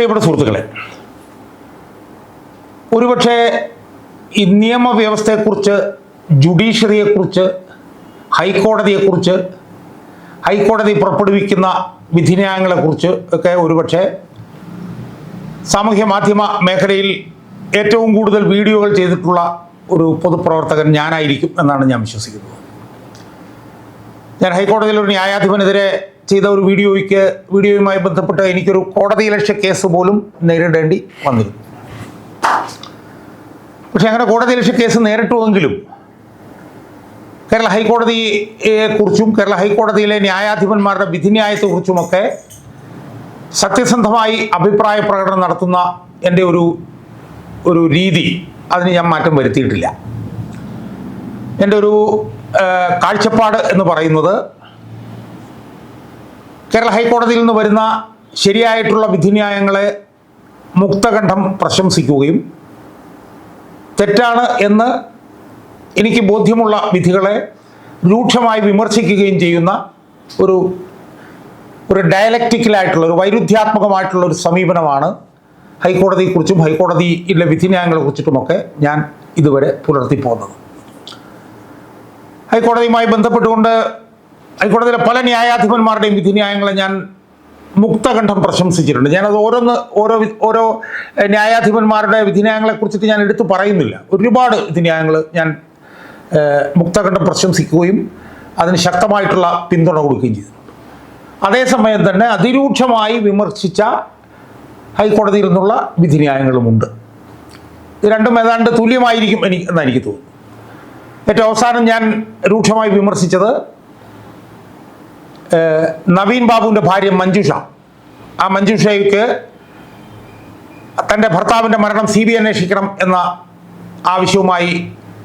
പ്രിയപ്പെട്ട സുഹൃത്തുക്കളെ ഒരുപക്ഷെ ഈ നിയമവ്യവസ്ഥയെക്കുറിച്ച് ജുഡീഷ്യറിയെക്കുറിച്ച് ഹൈക്കോടതിയെക്കുറിച്ച് ഹൈക്കോടതി പുറപ്പെടുവിക്കുന്ന വിധിന്യായങ്ങളെക്കുറിച്ച് ഒക്കെ ഒരുപക്ഷെ സാമൂഹ്യ മാധ്യമ മേഖലയിൽ ഏറ്റവും കൂടുതൽ വീഡിയോകൾ ചെയ്തിട്ടുള്ള ഒരു പൊതുപ്രവർത്തകൻ ഞാനായിരിക്കും എന്നാണ് ഞാൻ വിശ്വസിക്കുന്നത്. ഞാൻ ഹൈക്കോടതിയിൽ ഒരു ന്യായാധിപനെതിരെ ചെയ്ത ഒരു വീഡിയോയ്ക്ക് വീഡിയോയുമായി ബന്ധപ്പെട്ട് എനിക്കൊരു കോടതിയിലക്ഷ്യ കേസ് പോലും നേരിടേണ്ടി വന്നിരുന്നു. പക്ഷെ അങ്ങനെ കോടതിയിലക്ഷ്യ കേസ് നേരിട്ടുവെങ്കിലും കേരള ഹൈക്കോടതിയെക്കുറിച്ചും കേരള ഹൈക്കോടതിയിലെ ന്യായാധിപന്മാരുടെ വിധിന്യായത്തെക്കുറിച്ചുമൊക്കെ സത്യസന്ധമായി അഭിപ്രായ പ്രകടനം നടത്തുന്ന എന്റെ ഒരു ഒരു രീതി അതിന് ഞാൻ മാറ്റം വരുത്തിയിട്ടില്ല. എന്റെ ഒരു കാഴ്ചപ്പാട് എന്ന് പറയുന്നത് കേരള ഹൈക്കോടതിയിൽ നിന്ന് വരുന്ന ശരിയായിട്ടുള്ള വിധിന്യായങ്ങളെ മുക്തകണ്ഠം പ്രശംസിക്കുകയും തെറ്റാണ് എന്ന് എനിക്ക് ബോധ്യമുള്ള വിധികളെ രൂക്ഷമായി വിമർശിക്കുകയും ചെയ്യുന്ന ഒരു ഒരു ഡയലക്റ്റിക്കലായിട്ടുള്ള ഒരു വൈരുദ്ധ്യാത്മകമായിട്ടുള്ള ഒരു സമീപനമാണ് ഹൈക്കോടതിയെക്കുറിച്ചും ഹൈക്കോടതിയിലെ വിധിന്യായങ്ങളെ കുറിച്ചിട്ടുമൊക്കെ ഞാൻ ഇതുവരെ പുലർത്തിപ്പോകുന്നത്. ഹൈക്കോടതിയുമായി ബന്ധപ്പെട്ടുകൊണ്ട് ഹൈക്കോടതിയിലെ പല ന്യായാധിപന്മാരുടെയും വിധിന്യായങ്ങളെ ഞാൻ മുക്തകണ്ഠം പ്രശംസിച്ചിട്ടുണ്ട്. ഞാനത് ഓരോന്ന് ഓരോ ഓരോ ന്യായാധിപന്മാരുടെ വിധിന്യായങ്ങളെ കുറിച്ചിട്ട് ഞാൻ എടുത്തു പറയുന്നില്ല. ഒരുപാട് വിധിന്യായങ്ങൾ ഞാൻ മുക്തകണ്ഠം പ്രശംസിക്കുകയും അതിന് ശക്തമായിട്ടുള്ള പിന്തുണ കൊടുക്കുകയും ചെയ്തിട്ടുണ്ട് അതേസമയം തന്നെ അതിരൂക്ഷമായി വിമർശിച്ച ഹൈക്കോടതിയിൽ നിന്നുള്ള വിധിന്യായങ്ങളുമുണ്ട് രണ്ടും ഏതാണ്ട് തുല്യമായിരിക്കും എനിക്ക് എന്ന് എനിക്ക് തോന്നുന്നു ഏറ്റവും അവസാനം ഞാൻ രൂക്ഷമായി വിമർശിച്ചത് നവീൻ ബാബുവിന്റെ ഭാര്യ മഞ്ജുഷ. ആ മഞ്ജുഷയ്ക്ക് തന്റെ ഭർത്താവിന്റെ മരണം സി ബി അന്വേഷിക്കണം എന്ന ആവശ്യവുമായി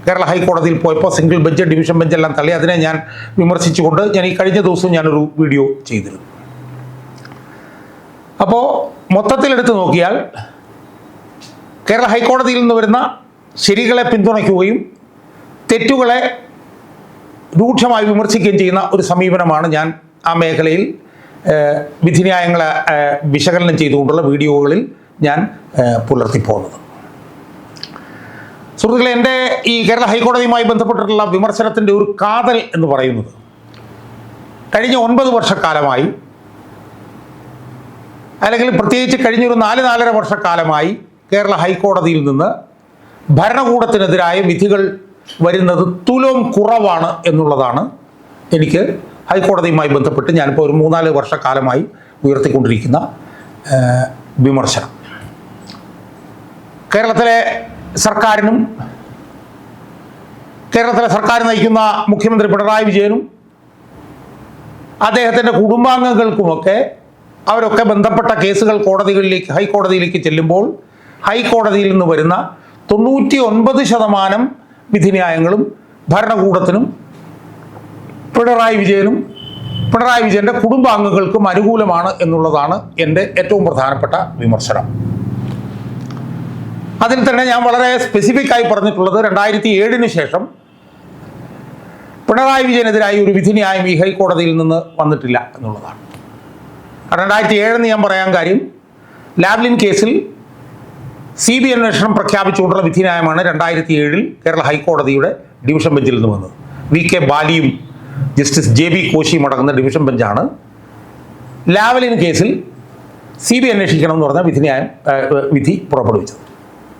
കേരള ഹൈക്കോടതിയിൽ പോയപ്പോൾ സിംഗിൾ ബെഞ്ച് ഡിവിഷൻ ബെഞ്ചെല്ലാം തള്ളി. അതിനെ ഞാൻ വിമർശിച്ചുകൊണ്ട് ഞാൻ ഈ കഴിഞ്ഞ ദിവസം ഞാനൊരു വീഡിയോ ചെയ്തിരുന്നു. അപ്പോൾ മൊത്തത്തിലെടുത്ത് നോക്കിയാൽ കേരള ഹൈക്കോടതിയിൽ നിന്ന് വരുന്ന ശരികളെ പിന്തുണയ്ക്കുകയും തെറ്റുകളെ രൂക്ഷമായി വിമർശിക്കുകയും ചെയ്യുന്ന ഒരു സമീപനമാണ് ഞാൻ ആ മേഖലയിൽ വിധിന്യായങ്ങളെ വിശകലനം ചെയ്തുകൊണ്ടുള്ള വീഡിയോകളിൽ ഞാൻ പുലർത്തിപ്പോകുന്നത്. സുഹൃത്തുക്കളെ എന്റെ ഈ കേരള ഹൈക്കോടതിയുമായി ബന്ധപ്പെട്ടിട്ടുള്ള വിമർശനത്തിന്റെ ഒരു കാതൽ എന്ന് പറയുന്നത് കഴിഞ്ഞ ഒൻപത് വർഷക്കാലമായി അല്ലെങ്കിൽ പ്രത്യേകിച്ച് കഴിഞ്ഞൊരു നാല് നാലര വർഷക്കാലമായി കേരള ഹൈക്കോടതിയിൽ നിന്ന് ഭരണകൂടത്തിനെതിരായ വിധികൾ വരുന്നത് തുലവും കുറവാണ് എന്നുള്ളതാണ് എനിക്ക് ഹൈക്കോടതിയുമായി ബന്ധപ്പെട്ട് ഞാനിപ്പോൾ ഒരു മൂന്നാൽ വർഷക്കാലമായി ഉയർത്തിക്കൊണ്ടിരിക്കുന്ന വിമർശനം. കേരളത്തിലെ സർക്കാരിനും കേരളത്തിലെ സർക്കാർ നയിക്കുന്ന മുഖ്യമന്ത്രി പിണറായി വിജയനും അദ്ദേഹത്തിന്റെ കുടുംബാംഗങ്ങൾക്കുമൊക്കെ അവരൊക്കെ ബന്ധപ്പെട്ട കേസുകൾ കോടതികളിലേക്ക് ഹൈക്കോടതിയിലേക്ക് ചെല്ലുമ്പോൾ ഹൈക്കോടതിയിൽ നിന്ന് വരുന്ന തൊണ്ണൂറ്റി ഒൻപത് ശതമാനം വിധിന്യായങ്ങളും ഭരണകൂടത്തിനും പിണറായി വിജയനും പിണറായി വിജയന്റെ കുടുംബാംഗങ്ങൾക്കും അനുകൂലമാണ് എന്നുള്ളതാണ് എന്റെ ഏറ്റവും പ്രധാനപ്പെട്ട വിമർശനം. അതിൽ തന്നെ ഞാൻ വളരെ സ്പെസിഫിക് ആയി പറഞ്ഞിട്ടുള്ളത് രണ്ടായിരത്തി ഏഴിന് ശേഷം പിണറായി വിജയനെതിരായി ഒരു വിധിന്യായം ഈ ഹൈക്കോടതിയിൽ നിന്ന് വന്നിട്ടില്ല എന്നുള്ളതാണ്. രണ്ടായിരത്തി ഏഴെന്ന് ഞാൻ പറയാൻ കാര്യം ലാവ്ലിൻ കേസിൽ സി ബി അന്വേഷണം പ്രഖ്യാപിച്ചുകൊണ്ടുള്ള വിധിന്യായമാണ് രണ്ടായിരത്തി ഏഴിൽ കേരള ഹൈക്കോടതിയുടെ ഡിവിഷൻ ബെഞ്ചിൽ നിന്ന് വന്നത്. വി കെ ബാലിയും ജസ്റ്റിസ് ജെ ബി കോശിയും അടങ്ങുന്ന ഡിവിഷൻ ബെഞ്ചാണ്. ലാവലിൻ കേസിൽ സി ബി അന്വേഷിക്കണം എന്ന് പറഞ്ഞ വിധി ന്യായം വിധി പുറപ്പെടുവിച്ചത്.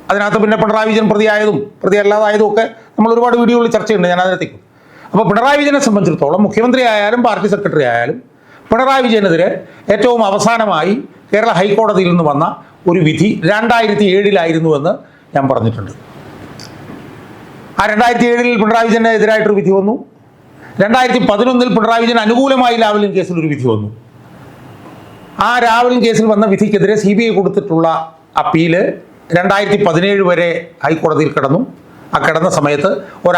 അതിനകത്ത് പിന്നെ പിണറായി വിജയൻ പ്രതിയായതും പ്രതി അല്ലാതായതും ഒക്കെ നമ്മൾ ഒരുപാട് വീഡിയോകളിൽ ചർച്ചയുണ്ട് ഞാൻ അതിനെത്തിക്കും അപ്പോൾ പിണറായി വിജയനെ സംബന്ധിച്ചിടത്തോളം മുഖ്യമന്ത്രി ആയാലും പാർട്ടി സെക്രട്ടറി ആയാലും പിണറായി വിജയനെതിരെ ഏറ്റവും അവസാനമായി കേരള ഹൈക്കോടതിയിൽ നിന്ന് വന്ന ഒരു വിധി രണ്ടായിരത്തി ഏഴിലായിരുന്നുവെന്ന് ഞാൻ പറഞ്ഞിട്ടുണ്ട്. ആ രണ്ടായിരത്തി ഏഴിൽ പിണറായി വിജയനെതിരായിട്ടൊരു വിധി വന്നു. രണ്ടായിരത്തി പതിനൊന്നിൽ പിണറായി വിജയൻ അനുകൂലമായി ലാവലിൻ കേസിൽ ഒരു വിധി വന്നു. ആ രാവലിൻ കേസിൽ വന്ന വിധിക്കെതിരെ സി ബി ഐ കൊടുത്തിട്ടുള്ള അപ്പീൽ രണ്ടായിരത്തി പതിനേഴ് വരെ ഹൈക്കോടതിയിൽ കിടന്നു. ആ കിടന്ന സമയത്ത് ഒരു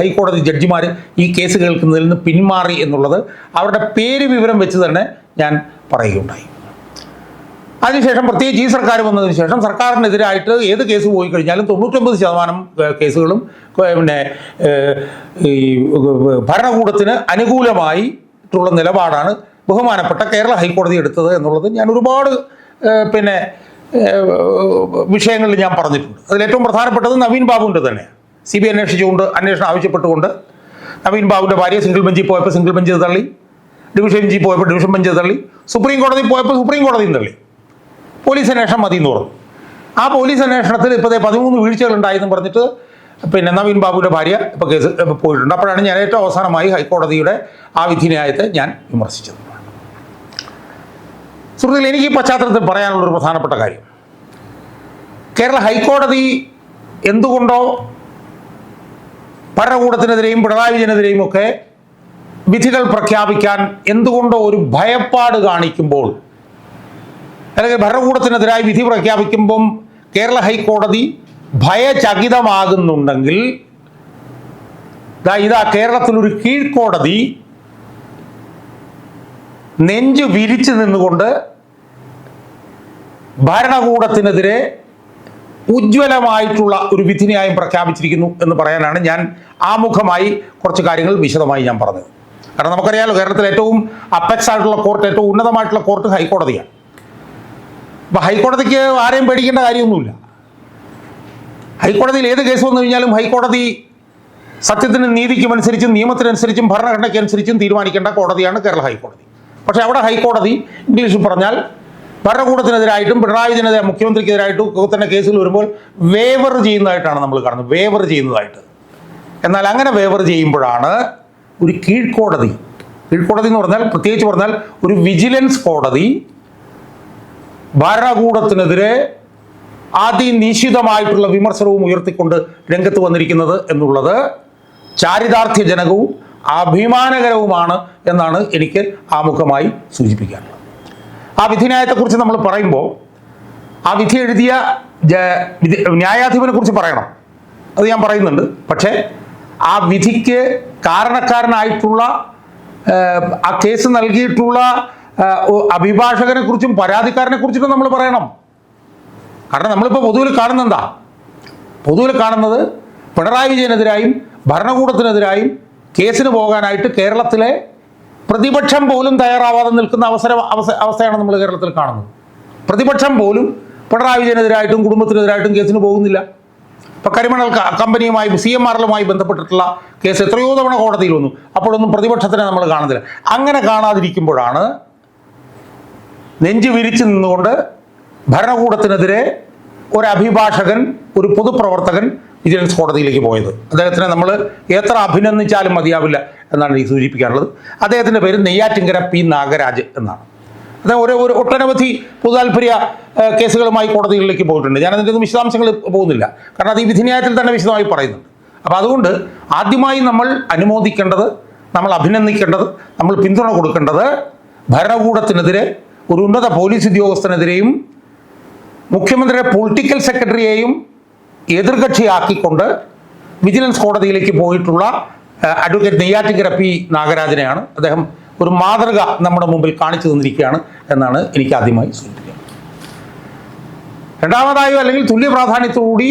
ഹൈക്കോടതി ജഡ്ജിമാർ ഈ കേസ് കേൾക്കുന്നതിൽ നിന്ന് പിന്മാറി എന്നുള്ളത് അവരുടെ പേര് വിവരം വെച്ച് തന്നെ ഞാൻ പറയുകയുണ്ടായി. അതിനുശേഷം പ്രത്യേകിച്ച് ഈ സർക്കാർ വന്നതിന് ശേഷം സർക്കാരിനെതിരായിട്ട് ഏത് കേസ് പോയി കഴിഞ്ഞാലും തൊണ്ണൂറ്റൊമ്പത് ശതമാനം കേസുകളും പിന്നെ ഈ ഭരണകൂടത്തിന് അനുകൂലമായിട്ടുള്ള നിലപാടാണ് ബഹുമാനപ്പെട്ട കേരള ഹൈക്കോടതി എടുത്തത് എന്നുള്ളത് ഞാൻ ഒരുപാട് പിന്നെ വിഷയങ്ങളിൽ ഞാൻ പറഞ്ഞിട്ടുണ്ട്. അതിൽ ഏറ്റവും പ്രധാനപ്പെട്ടത് നവീൻ ബാബുവിന്റെ തന്നെ സി ബി അന്വേഷിച്ചുകൊണ്ട് അന്വേഷണം ആവശ്യപ്പെട്ടുകൊണ്ട് നവീൻ ബാബുവിന്റെ ഭാര്യ സിംഗിൾ ബെഞ്ചിൽ പോയപ്പോൾ സിംഗിൾ ബെഞ്ച് തള്ളി ഡിവിഷൻ ബെഞ്ചിൽ പോയപ്പോൾ ഡിവിഷൻ ബെഞ്ച് തള്ളി സുപ്രീം കോടതി പോയപ്പോൾ സുപ്രീം കോടതിയും തള്ളി. പോലീസ് അന്വേഷണം മതി എന്ന് പറഞ്ഞു. ആ പോലീസ് അന്വേഷണത്തിൽ ഇപ്പോൾ പതിമൂന്ന് വീഴ്ചകൾ ഉണ്ടായെന്ന് പറഞ്ഞിട്ട് പിന്നെ നവീൻ ബാബുവിന്റെ ഭാര്യ ഇപ്പോൾ കേസ് പോയിട്ടുണ്ട്. അപ്പോഴാണ് ഞാൻ ഏറ്റവും അവസാനമായി ഹൈക്കോടതിയുടെ ആ വിധിന്യായത്തെ ഞാൻ വിമർശിച്ചത്. സുഹൃത്തുക്കൾ എനിക്ക് ഈ പശ്ചാത്തലത്തിൽ പറയാനുള്ളൊരു പ്രധാനപ്പെട്ട കാര്യം. കേരള ഹൈക്കോടതി എന്തുകൊണ്ടോ ഭരണകൂടത്തിനെതിരെയും പിണറായി വിജയനെതിരെയും ഒക്കെ വിധികൾ പ്രഖ്യാപിക്കാൻ എന്തുകൊണ്ടോ ഒരു ഭയപ്പാട് കാണിക്കുമ്പോൾ അല്ലെങ്കിൽ ഭരണകൂടത്തിനെതിരായി വിധി പ്രഖ്യാപിക്കുമ്പം കേരള ഹൈക്കോടതി ഭയചകിതമാകുന്നുണ്ടെങ്കിൽ ഇതാ കേരളത്തിലൊരു കീഴ്ക്കോടതി നെഞ്ച് വിരിച്ചു നിന്നുകൊണ്ട് ഭരണകൂടത്തിനെതിരെ ഉജ്ജ്വലമായിട്ടുള്ള ഒരു വിധിന്യായം പ്രഖ്യാപിച്ചിരിക്കുന്നു എന്ന് പറയാനാണ് ഞാൻ ആമുഖമായി കുറച്ച് കാര്യങ്ങൾ വിശദമായി ഞാൻ പറഞ്ഞത്. കാരണം നമുക്കറിയാലോ കേരളത്തിൽ ഏറ്റവും അപ്പെക്സ് ആയിട്ടുള്ള കോർട്ട് ഏറ്റവും ഉന്നതമായിട്ടുള്ള കോർട്ട് ഹൈക്കോടതിയാണ്. അപ്പോൾ ഹൈക്കോടതിക്ക് ആരെയും പേടിക്കേണ്ട കാര്യമൊന്നുമില്ല. ഹൈക്കോടതിയിൽ ഏത് കേസ് വന്നു കഴിഞ്ഞാലും ഹൈക്കോടതി സത്യത്തിനും നീതിക്കും അനുസരിച്ചും നിയമത്തിനനുസരിച്ചും ഭരണഘടനയ്ക്കനുസരിച്ചും തീരുമാനിക്കേണ്ട കോടതിയാണ് കേരള ഹൈക്കോടതി. പക്ഷെ അവിടെ ഹൈക്കോടതി ഇംഗ്ലീഷിൽ പറഞ്ഞാൽ ഭരണകൂടത്തിനെതിരായിട്ടും പിണറായി ജനത മുഖ്യമന്ത്രിക്കെതിരായിട്ടും തന്നെ കേസുകൾ വരുമ്പോൾ വേവർ ചെയ്യുന്നതായിട്ടാണ് നമ്മൾ കാണുന്നത്. വേവർ ചെയ്യുന്നതായിട്ട്. എന്നാൽ അങ്ങനെ വേവർ ചെയ്യുമ്പോഴാണ് ഒരു കീഴ്ക്കോടതി. കീഴ്ക്കോടതി എന്ന് പറഞ്ഞാൽ പ്രത്യേകിച്ച് പറഞ്ഞാൽ ഒരു വിജിലൻസ് കോടതി ഭരണകൂടത്തിനെതിരെ അതിനിശ്ചിതമായിട്ടുള്ള വിമർശനവും ഉയർത്തിക്കൊണ്ട് രംഗത്ത് വന്നിരിക്കുന്നത് എന്നുള്ളത് ചാരിതാർത്ഥ്യജനകവും അഭിമാനകരവുമാണ് എന്നാണ് എനിക്ക് ആമുഖമായി സൂചിപ്പിക്കാനുള്ളത്. ആ വിധിന്യായത്തെക്കുറിച്ച് നമ്മൾ പറയുമ്പോൾ ആ വിധി എഴുതിയ ന്യായാധിപനെ കുറിച്ച് പറയണം. അത് ഞാൻ പറയുന്നുണ്ട്. പക്ഷേ ആ വിധിക്ക് കാരണക്കാരനായിട്ടുള്ള ആ കേസ് നൽകിയിട്ടുള്ള അഭിഭാഷകനെ കുറിച്ചും പരാതിക്കാരനെ കുറിച്ചിട്ടും നമ്മൾ പറയണം. കാരണം നമ്മളിപ്പോൾ പൊതുവിൽ കാണുന്നത് എന്താ? പൊതുവിൽ കാണുന്നത് പിണറായി വിജയനെതിരായും ഭരണകൂടത്തിനെതിരായും കേസിന് പോകാനായിട്ട് കേരളത്തിലെ പ്രതിപക്ഷം പോലും തയ്യാറാവാതെ നിൽക്കുന്ന അവസര അവസ്ഥ അവസ്ഥയാണ് നമ്മൾ കേരളത്തിൽ കാണുന്നത്. പ്രതിപക്ഷം പോലും പിണറായി വിജയനെതിരായിട്ടും കുടുംബത്തിനെതിരായിട്ടും കേസിന് പോകുന്നില്ല. ഇപ്പം കരിമണൽ കമ്പനിയുമായി സി എം ആറിലുമായി ബന്ധപ്പെട്ടിട്ടുള്ള കേസ് എത്രയോ തവണ കോടതിയിൽ വന്നു. അപ്പോഴൊന്നും പ്രതിപക്ഷത്തിനെ നമ്മൾ കാണുന്നില്ല. അങ്ങനെ കാണാതിരിക്കുമ്പോഴാണ് നെഞ്ചു വിരിച്ചു നിന്നുകൊണ്ട് ഭരണകൂടത്തിനെതിരെ ഒരു അഭിഭാഷകൻ ഒരു പൊതുപ്രവർത്തകൻ വിജിലൻസ് കോടതിയിലേക്ക് പോയത്. അദ്ദേഹത്തിനെ നമ്മൾ എത്ര അഭിനന്ദിച്ചാലും മതിയാവില്ല എന്നാണ് ഈ സൂചിപ്പിക്കാനുള്ളത്. അദ്ദേഹത്തിന്റെ പേര് നെയ്യാറ്റിങ്കര പി. നാഗരാജ് എന്നാണ്. അദ്ദേഹം ഒരു ഒരു ഒട്ടനവധി പൊതുതാൽപര്യ കേസുകളുമായി കോടതികളിലേക്ക് പോയിട്ടുണ്ട്. ഞാൻ അതിന്റെ ഒന്നും വിശദാംശങ്ങൾ പോകുന്നില്ല. കാരണം അത് ഈ വിധിന്യായത്തിൽ തന്നെ വിശദമായി പറയുന്നുണ്ട്. അപ്പോൾ അതുകൊണ്ട് ആദ്യമായി നമ്മൾ അനുമോദിക്കേണ്ടത് നമ്മൾ അഭിനന്ദിക്കേണ്ടത് നമ്മൾ പിന്തുണ കൊടുക്കേണ്ടത് ഭരണകൂടത്തിനെതിരെ ഒരു ഉന്നത പോലീസ് ഉദ്യോഗസ്ഥനെതിരെയും മുഖ്യമന്ത്രിയുടെ പൊളിറ്റിക്കൽ സെക്രട്ടറിയെയും എതിർകക്ഷിയാക്കിക്കൊണ്ട് വിജിലൻസ് കോടതിയിലേക്ക് പോയിട്ടുള്ള അഡ്വക്കേറ്റ് നെയ്യാറ്റിങ്കര പി നാഗരാജനെയാണ് അദ്ദേഹം ഒരു മാതൃക നമ്മുടെ മുമ്പിൽ കാണിച്ചു തന്നിരിക്കുകയാണ് എന്നാണ് എനിക്ക് ആദ്യമായി സൂചിപ്പിക്കുന്നത്. രണ്ടാമതായോ അല്ലെങ്കിൽ തുല്യ പ്രാധാന്യത്തോടുകൂടി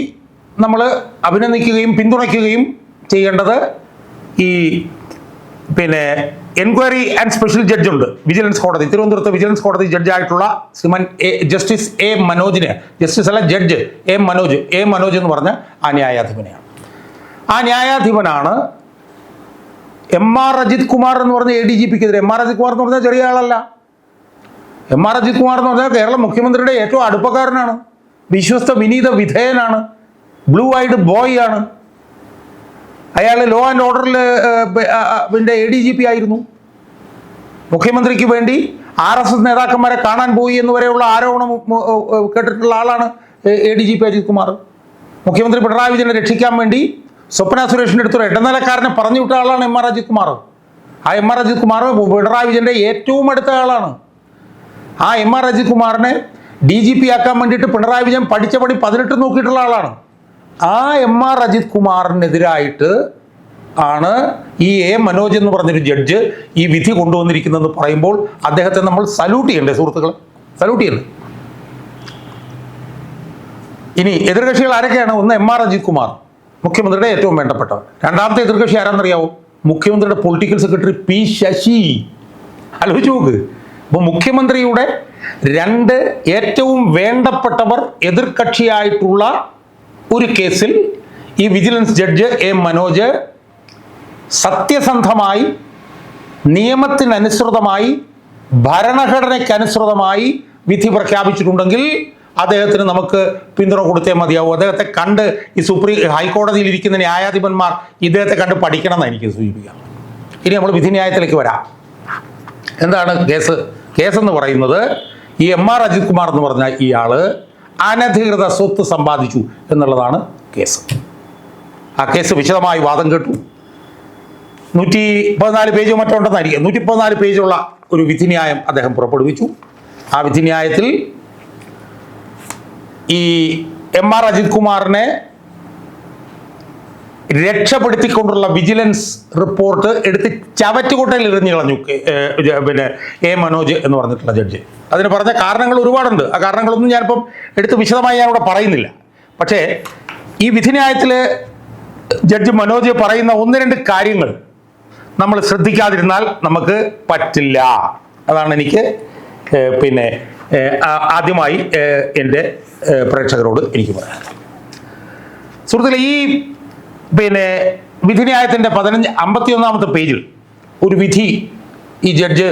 നമ്മൾ അഭിനന്ദിക്കുകയും പിന്തുണയ്ക്കുകയും ചെയ്യേണ്ടത് ഈ പിന്നെ എൻക്വയറി ആൻഡ് സ്പെഷ്യൽ ജഡ്ജ് ഉണ്ട് വിജിലൻസ് കോടതി തിരുവനന്തപുരത്ത് വിജിലൻസ് കോടതി ജഡ്ജായിട്ടുള്ള ശ്രീമൻ എ ജസ്റ്റിസ് എ മനോജിനെ ജസ്റ്റിസ് അല്ല judge A Manoj A Manoj എന്ന് പറഞ്ഞ ആ ന്യായാധിപനെയാണ്. ആ ന്യായാധിപനാണ് എം ആർ അജിത് കുമാർ എന്ന് പറഞ്ഞ എ ഡി ജി പിക്കെതിരെ എം ആർ അജിത് കുമാർ എന്ന് പറഞ്ഞാൽ ചെറിയ ആളല്ല. എം ആർ അജിത് കുമാർ എന്ന് പറഞ്ഞാൽ കേരള മുഖ്യമന്ത്രിയുടെ ഏറ്റവും അടുപ്പക്കാരനാണ്. വിശ്വസ്ത വിനീത വിധേയനാണ്. ബ്ലൂ ഐഡ് ബോയ് ആണ്. അയാൾ ലോ ആൻഡ് ഓർഡറിൽ പിന്നെ എ ഡി ജി പി ആയിരുന്നു. മുഖ്യമന്ത്രിക്ക് വേണ്ടി ആർ എസ് എസ് നേതാക്കന്മാരെ കാണാൻ പോയി എന്ന് വരെയുള്ള ആരോപണം കേട്ടിട്ടുള്ള ആളാണ് A D G P Ajith Kumar. മുഖ്യമന്ത്രി പിണറായി വിജയനെ രക്ഷിക്കാൻ വേണ്ടി സ്വപ്ന സുരേഷിന്റെ അടുത്തൊരു ഇടനിലക്കാരനെ പറഞ്ഞു വിട്ട ആളാണ് എം ആർ അജിത് കുമാർ. ആ എം ആർ അജിത് കുമാർ പിണറായി വിജയന്റെ ഏറ്റവും അടുത്ത ആളാണ്. ആ എം ആർ അജിത് കുമാറിനെ ഡി ജി പി ആക്കാൻ വേണ്ടിയിട്ട് പിണറായി വിജയൻ പഠിച്ച പടി പതിനെട്ട് നോക്കിയിട്ടുള്ള ആളാണ്. ആ എം ആർ അജിത് കുമാറിനെതിരായിട്ട് ആണ് ഈ എ മനോജ് എന്ന് പറഞ്ഞൊരു ജഡ്ജ് ഈ വിധി കൊണ്ടുവന്നിരിക്കുന്നതെന്ന് പറയുമ്പോൾ അദ്ദേഹത്തെ നമ്മൾ സല്യൂട്ട് ചെയ്യണ്ടേ സുഹൃത്തുക്കൾ സല്യൂട്ട് ചെയ്യണ്ടേ? ഇനി എതിർകക്ഷികൾ ആരൊക്കെയാണ്? ഒന്ന് എം ആർ അജിത് കുമാർ മുഖ്യമന്ത്രിയുടെ ഏറ്റവും വേണ്ടപ്പെട്ടവർ രണ്ടാമത്തെ എതിർകക്ഷി ആരാണെന്നറിയാവോ മുഖ്യമന്ത്രിയുടെ പൊളിറ്റിക്കൽ സെക്രട്ടറി പി ശശി. ആലോചിച്ച് നോക്ക്. അപ്പോൾ മുഖ്യമന്ത്രിയുടെ രണ്ട് ഏറ്റവും വേണ്ടപ്പെട്ടവർ എതിർകക്ഷിയായിട്ടുള്ള ഒരു കേസിൽ ഈ വിജിലൻസ് ജഡ്ജ് എ മനോജ് സത്യസന്ധമായി നിയമത്തിനനുസൃതമായി ഭരണഘടനയ്ക്കനുസൃതമായി വിധി പ്രഖ്യാപിച്ചിട്ടുണ്ടെങ്കിൽ അദ്ദേഹത്തിന് നമുക്ക് പിന്തുണ കൊടുത്തേ മതിയാവും. അദ്ദേഹത്തെ കണ്ട് ഈ സുപ്രീം ഹൈക്കോടതിയിൽ ഇരിക്കുന്ന ന്യായാധിപന്മാർ ഇദ്ദേഹത്തെ കണ്ട് പഠിക്കണം എന്ന് എനിക്ക് സൂചിപ്പിക്കാം ഇനി നമ്മൾ വിധിന്യായത്തിലേക്ക് വരാം. എന്താണ് കേസ്? കേസെന്ന് പറയുന്നത് ഈ എം ആർ അജിത് കുമാർ എന്ന് പറഞ്ഞ ഇയാൾ അനധികൃത സ്വത്ത് സമ്പാദിച്ചു എന്നുള്ളതാണ് കേസ്. ആ കേസ് വിശദമായി വാദം കേട്ടു. നൂറ്റി പതിനാല് പേജ് മറ്റുണ്ടെന്നായിരിക്കും. നൂറ്റി പതിനാല് പേജുള്ള ഒരു വിധിന്യായം അദ്ദേഹം പുറപ്പെടുവിച്ചു. ആ വിധിന്യായത്തിൽ ഈ എം ആർ അജിത് കുമാറിനെ രക്ഷപ്പെടുത്തിക്കൊണ്ടുള്ള വിജിലൻസ് റിപ്പോർട്ട് എടുത്ത് ചവറ്റുകൊട്ടയിൽ എറിഞ്ഞു കളഞ്ഞു. പിന്നെ എ മനോജ് എന്ന് പറഞ്ഞിട്ടുള്ള ജഡ്ജ്. അതിന് പറഞ്ഞ കാരണങ്ങൾ ഒരുപാടുണ്ട്. ആ കാരണങ്ങളൊന്നും ഞാനിപ്പം എടുത്ത് വിശദമായി ഞാനിവിടെ പറയുന്നില്ല. പക്ഷേ ഈ വിധിന്യായത്തിൽ ജഡ്ജ് മനോജ് പറയുന്ന ഒന്ന് രണ്ട് കാര്യങ്ങൾ നമ്മൾ ശ്രദ്ധിക്കാതിരുന്നാൽ നമുക്ക് പറ്റില്ല. അതാണ് എനിക്ക് പിന്നെ ആദ്യമായി എന്റെ പ്രേക്ഷകരോട് എനിക്ക് പറയാൻ സുഹൃത്തുക്കളെ ഈ പിന്നെ വിധിന്യായത്തിന്റെ പതിനഞ്ച് അമ്പത്തിയൊന്നാമത്തെ പേജിൽ ഒരു വിധി ഈ ജഡ്ജ്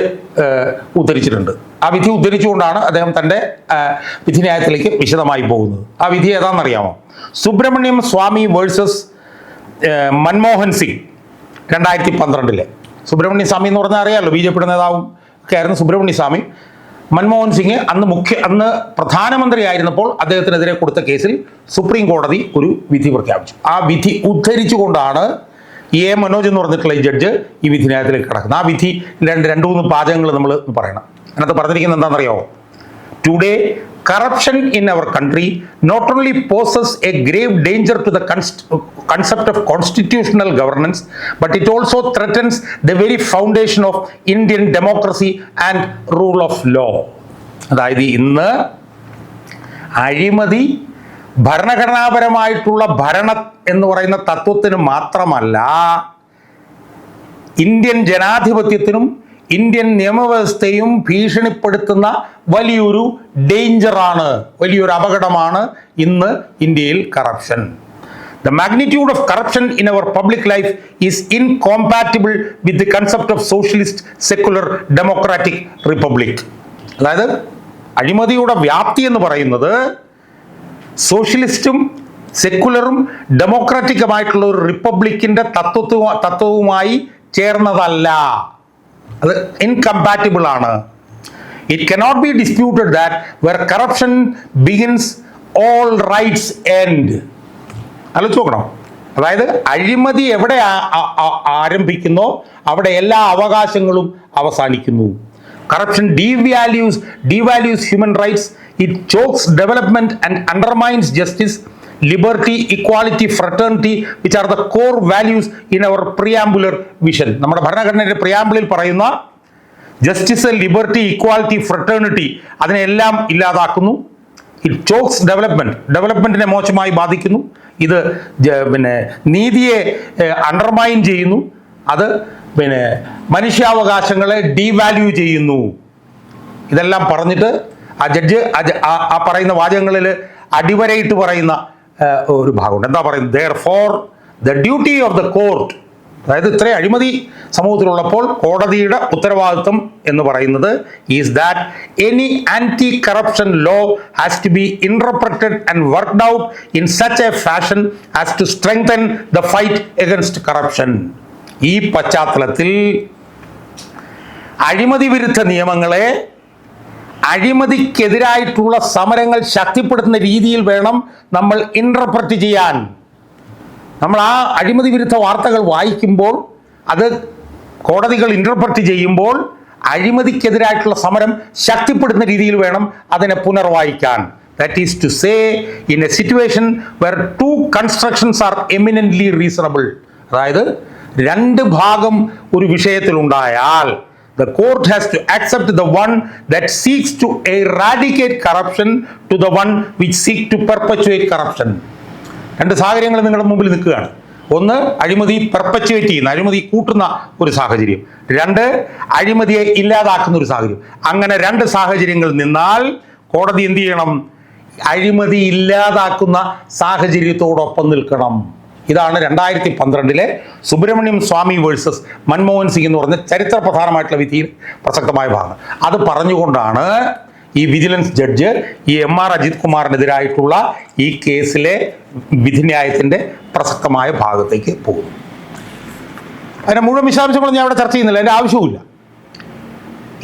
ഉദ്ധരിച്ചിട്ടുണ്ട്. ആ വിധി ഉദ്ധരിച്ചുകൊണ്ടാണ് അദ്ദേഹം തന്റെ വിധിന്യായത്തിലേക്ക് വിശദമായി പോകുന്നത്. ആ വിധി ഏതാണെന്നറിയാമോ? സുബ്രഹ്മണ്യം സ്വാമി വേഴ്സസ് മൻമോഹൻ സിംഗ് രണ്ടായിരത്തി പന്ത്രണ്ടിലെ. സുബ്രഹ്മണ്യ സ്വാമി എന്ന് പറഞ്ഞാൽ അറിയാമല്ലോ ബി ജെ പിയുടെ നേതാവും ഒക്കെ ആയിരുന്നു സുബ്രഹ്മണ്യ സ്വാമി മൻമോഹൻ സിംഗ് അന്ന് മുഖ്യ അന്ന് പ്രധാനമന്ത്രി ആയിരുന്നപ്പോൾ അദ്ദേഹത്തിനെതിരെ കൊടുത്ത കേസിൽ സുപ്രീം കോടതി ഒരു വിധി പ്രഖ്യാപിച്ചു. ആ വിധി ഉദ്ധരിച്ചുകൊണ്ടാണ് എ മനോജ് എന്ന് പറഞ്ഞിട്ടുള്ള ഈ ജഡ്ജ് ഈ വിധിന്യായത്തിലേക്ക് കിടക്കുന്നത്. ആ വിധി രണ്ട് രണ്ട് മൂന്ന് പാചകങ്ങൾ നമ്മൾ പറയണം. അതിനകത്ത് പറഞ്ഞിരിക്കുന്നത് എന്താണെന്നറിയാമോ Today, corruption in our country not only poses a grave danger to the concept of constitutional governance, but it also threatens the very foundation of Indian democracy and rule of law. അതായത് ഇന്ന് അഴിമതി ഭരണഘടനാപരമായിട്ടുള്ള ഭരണ എന്ന് പറയുന്ന തത്വത്തിന് മാത്രമല്ല Indian ജനാധിപത്യത്തിനും Indian നിയമവ്യവസ്ഥയും ഭീഷണിപ്പെടുത്തുന്ന വലിയൊരു ഡേഞ്ചറാണ് വലിയൊരു അപകടമാണ് ഇന്ന് ഇന്ത്യയിൽ corruption the magnitude of corruption in our public life is incompatible with the concept of socialist secular democratic republic അതായത് അഴിമതിയുടെ വ്യാപ്തി എന്ന് പറയുന്നത് സോഷ്യലിസ്റ്റും സെക്കുലറും ഡെമോക്രാറ്റിക്കുമായിട്ടുള്ള ഒരു റിപ്പബ്ലിക്കിന്റെ തത്വത്വ തത്വവുമായി ചേർന്നതല്ല. അത് ഇൻകമ്പാറ്റിബിൾ ആണ്. It cannot be disputed that where corruption begins all rights end ആലോചിച്ച് നോക്കണം. അതായത് അഴിമതി എവിടെ ആരംഭിക്കുന്നോ അവിടെ എല്ലാ അവകാശങ്ങളും അവസാനിക്കുന്നു. Corruption devalues devalues human rights it chokes development and undermines justice liberty equality fraternity which are the core values in our preambular vision നമ്മുടെ ഭരണഘടനയുടെ പ്രിയാമ്പിളിൽ പറയുന്ന ജസ്റ്റിസ് ലിബർട്ടി ഇക്വാളിറ്റി ഫ്രട്ടേണിറ്റി അതിനെല്ലാം ഇല്ലാതാക്കുന്നു. ഇറ്റ് ചോക്സ് ഡെവലപ്മെന്റ് ഡെവലപ്മെന്റിനെ മോശമായി ബാധിക്കുന്നു. ഇത് പിന്നെ നീതിയെ അണ്ടർമൈൻ ചെയ്യുന്നു. അത് പിന്നെ മനുഷ്യാവകാശങ്ങളെ ഡീവാല്യൂ ചെയ്യുന്നു. ഇതെല്ലാം പറഞ്ഞിട്ട് ആ ജഡ്ജ് ആ പറയുന്ന വാചകങ്ങളിൽ അടിവരയിട്ട് പറയുന്ന ഒരു ഭാഗമുണ്ട്. എന്താ പറയുന്നത്? Therefore the duty of the court അതായത് ഇത്രയും അഴിമതി സമൂഹത്തിലുള്ളപ്പോൾ കോടതിയുടെ ഉത്തരവാദിത്വം എന്ന് പറയുന്നത് is that any anti corruption law has to be interpreted and worked out in such a fashion as to strengthen the fight against corruption ഈ പശ്ചാത്തലത്തിൽ അഴിമതി വിരുദ്ധ നിയമങ്ങളെ അഴിമതിക്കെതിരായിട്ടുള്ള സമരങ്ങൾ ശക്തിപ്പെടുത്തുന്ന രീതിയിൽ വേണം നമ്മൾ ഇന്റർപ്രറ്റ് ചെയ്യാൻ. നമ്മൾ ആ അഴിമതി വിരുദ്ധ വാർത്തകൾ വായിക്കുമ്പോൾ അത് കോടതികൾ ഇന്റർപ്രറ്റ് ചെയ്യുമ്പോൾ അഴിമതിക്കെതിരായിട്ടുള്ള സമരം ശക്തിപ്പെടുത്തുന്ന രീതിയിൽ വേണം അതിനെ പുനർവായിക്കാൻ. That is to say in a situation where two constructions are eminently reasonable അതായത് രണ്ട് ഭാഗം ഒരു വിഷയത്തിലുണ്ടായാൽ the court has to accept the one that seeks to eradicate corruption to the one which seek to perpetuate corruption. രണ്ട് സാഹചര്യങ്ങൾ നിങ്ങളുടെ മുമ്പിൽ നിൽക്കുകയാണ്. ഒന്ന് അഴിമതി പെർപ്പച്വേറ്റ് ചെയ്യുന്ന അഴിമതി കൂട്ടുന്ന ഒരു സാഹചര്യം. രണ്ട് അഴിമതിയെ ഇല്ലാതാക്കുന്ന ഒരു സാഹചര്യം. അങ്ങനെ രണ്ട് സാഹചര്യങ്ങൾ നിന്നാൽ കോടതി എന്ത് ചെയ്യണം? അഴിമതി ഇല്ലാതാക്കുന്ന സാഹചര്യത്തോടൊപ്പം നിൽക്കണം. ഇതാണ് രണ്ടായിരത്തി പന്ത്രണ്ടിലെ സുബ്രഹ്മണ്യം സ്വാമി വേഴ്സസ് മൻമോഹൻ സിംഗ് എന്ന് പറഞ്ഞ ചരിത്ര പ്രധാനമായിട്ടുള്ള വിധിയിൽ പ്രസക്തമായ ഭാഗം. അത് പറഞ്ഞുകൊണ്ടാണ് ഈ വിജിലൻസ് ജഡ്ജ് ഈ എം ആർ അജിത് കുമാറിനെതിരായിട്ടുള്ള ഈ കേസിലെ വിധിന്യായത്തിന്റെ പ്രസക്തമായ ഭാഗത്തേക്ക് പോകുന്നു. അതിനെ മുഴുവൻ വിശദാംശങ്ങൾ ഞാൻ അവിടെ ചർച്ച ചെയ്യുന്നില്ല അതിന്റെ ആവശ്യവുമില്ല.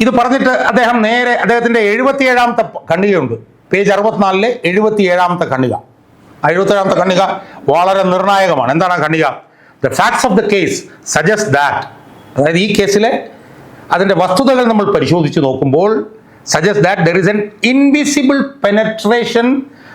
ഇത് പറഞ്ഞിട്ട് അദ്ദേഹം നേരെ അദ്ദേഹത്തിന്റെ എഴുപത്തിയേഴാമത്തെ ഖണ്ഡികയുണ്ട് പേജ് അറുപത്തിനാലിലെ എഴുപത്തിയേഴാമത്തെ ഖണ്ഡിക ആ എഴുപത്തിയേഴാമത്തെ ഖണ്ഡിക വളരെ നിർണായകമാണ് എന്താണ് ആ ഖണ്ഡിക the facts of the case suggest that അതായത് ഈ കേസിലെ അതിന്റെ വസ്തുതകൾ നമ്മൾ പരിശോധിച്ച് നോക്കുമ്പോൾ suggest that there is an invisible penetration